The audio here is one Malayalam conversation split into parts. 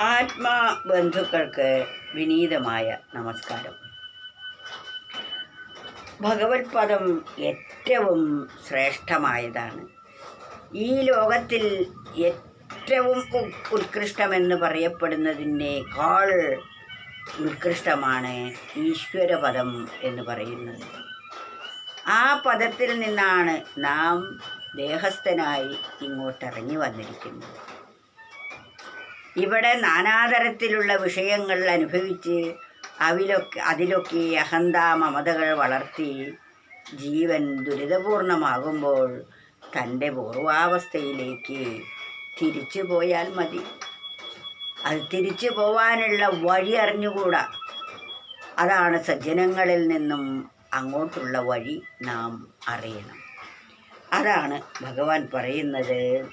ആത്മാ ബന്ധുക്കൾക്ക് വിനീതമായ നമസ്കാരം. ഭഗവത് പദം ഏറ്റവും ശ്രേഷ്ഠമായതാണ്. ഈ ലോകത്തിൽ ഏറ്റവും ഉത്കൃഷ്ടമെന്ന് പറയപ്പെടുന്നതിനേക്കാൾ ഉത്കൃഷ്ടമാണ് ഈശ്വരപദം എന്ന് പറയുന്നത്. ആ പദത്തിൽ നിന്നാണ് നാം ദേഹസ്ഥനായി ഇങ്ങോട്ടിറങ്ങി വന്നിരിക്കുന്നത്. ഇവിടെ നാനാതരത്തിലുള്ള വിഷയങ്ങൾ അനുഭവിച്ച് അവിലൊക്കെ അതിലൊക്കെ അഹന്ത മമതകൾ വളർത്തി ജീവൻ ദുരിതപൂർണമാകുമ്പോൾ തന്റെ പൂർവാവസ്ഥയിലേക്ക് തിരിച്ചു പോയാൽ മതി. അത് തിരിച്ചു പോവാനുള്ള വഴി അറിഞ്ഞുകൂടാ. അതാണ് സജ്ജനങ്ങളിൽ നിന്നും അങ്ങോട്ടുള്ള വഴി നാം അറിയണം. അതാണ് ഭഗവാൻ പറയുന്നത്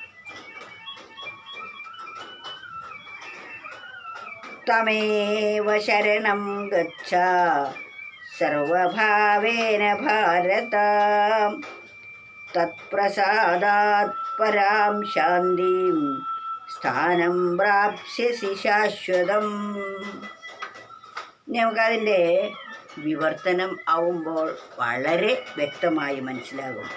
തമേവ ശരണം ഗച്ഛ. സർവഭാവേന ഭാരത. തത്പ്രസാദാത് പരാം ശാന്തിം. സ്ഥാനം പ്രാപ്സ്യസി ശാശ്വതം. നമുക്കതിന്റെ വിവർത്തനം ആവുമ്പോൾ വളരെ വ്യക്തമായി മനസ്സിലാകും.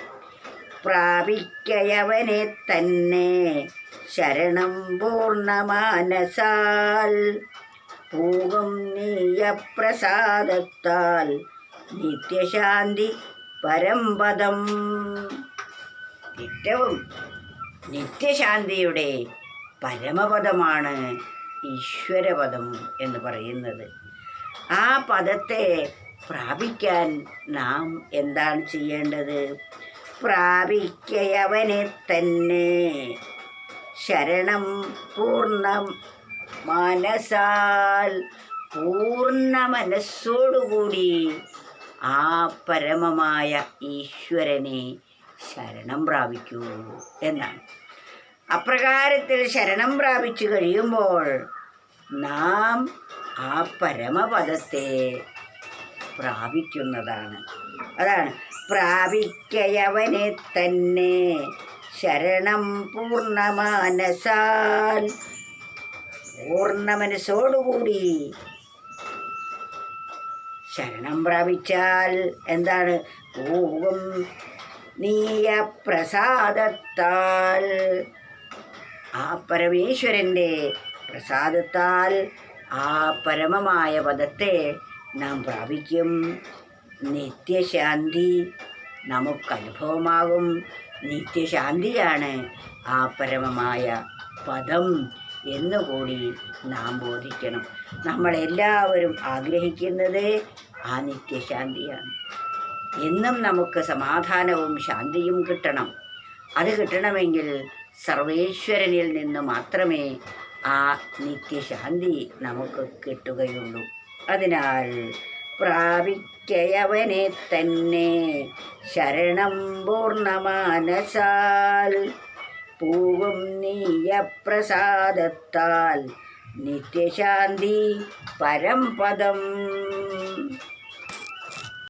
പ്രാപിക്കയവനെ തന്നെ ശരണം പൂർണമാനസാൽ. പൂകും നീയപ്രസാദത്താൽ നിത്യശാന്തി പരമ്പദം. ഏറ്റവും നിത്യശാന്തിയുടെ പരമപദമാണ് ഈശ്വരപദം എന്ന് പറയുന്നത്. ആ പദത്തെ പ്രാപിക്കാൻ നാം എന്താണ് ചെയ്യേണ്ടത്? പ്രാപിക്കയവനെ തന്നെ ശരണം പൂർണ മനസാൽ പൂർണ മനസ്സോടുകൂടി ആ പരമമായ ഈശ്വരനെ ശരണം പ്രാപിക്കൂ എന്നാണ്. അപ്രകാരത്തിൽ ശരണം പ്രാപിച്ചു കഴിയുമ്പോൾ നാം ആ പരമപദത്തെ പ്രാപിക്കുന്നതാണ്. അതാണ് പ്രാപിക്കയവനെ തന്നെ ശരണം പൂർണമാനസാൽ പൂർണ മനസ്സോടുകൂടി. ശരണം പ്രാപിച്ചാൽ എന്താണ്? പൂവും നീയ പ്രസാദത്താൽ ആ പരമേശ്വരന്റെ പ്രസാദത്താൽ ആ പരമമായ പദത്തെ നാം പ്രാപിക്കും. നിത്യശാന്തി നമുക്ക് അനുഭവമാകും. നിത്യശാന്തിയാണ് ആ പരമമായ പദം. എന്നുകൂടി നാം ബോധിക്കണം. നമ്മളെല്ലാവരും ആഗ്രഹിക്കുന്നത് ആ നിത്യശാന്തിയാണ് എന്നും നമുക്ക് സമാധാനവും ശാന്തിയും കിട്ടണം. അത് കിട്ടണമെങ്കിൽ സർവേശ്വരനിൽ നിന്ന് മാത്രമേ ആ നിത്യശാന്തി നമുക്ക് കിട്ടുകയുള്ളൂ. അതിനാൽ പ്രാപിക്കയവനെ തന്നെ ശരണം പൂർണമാനസാൽ. പൂവും നീയപ്രസാദത്താൽ നിത്യശാന്തി പരംപദം.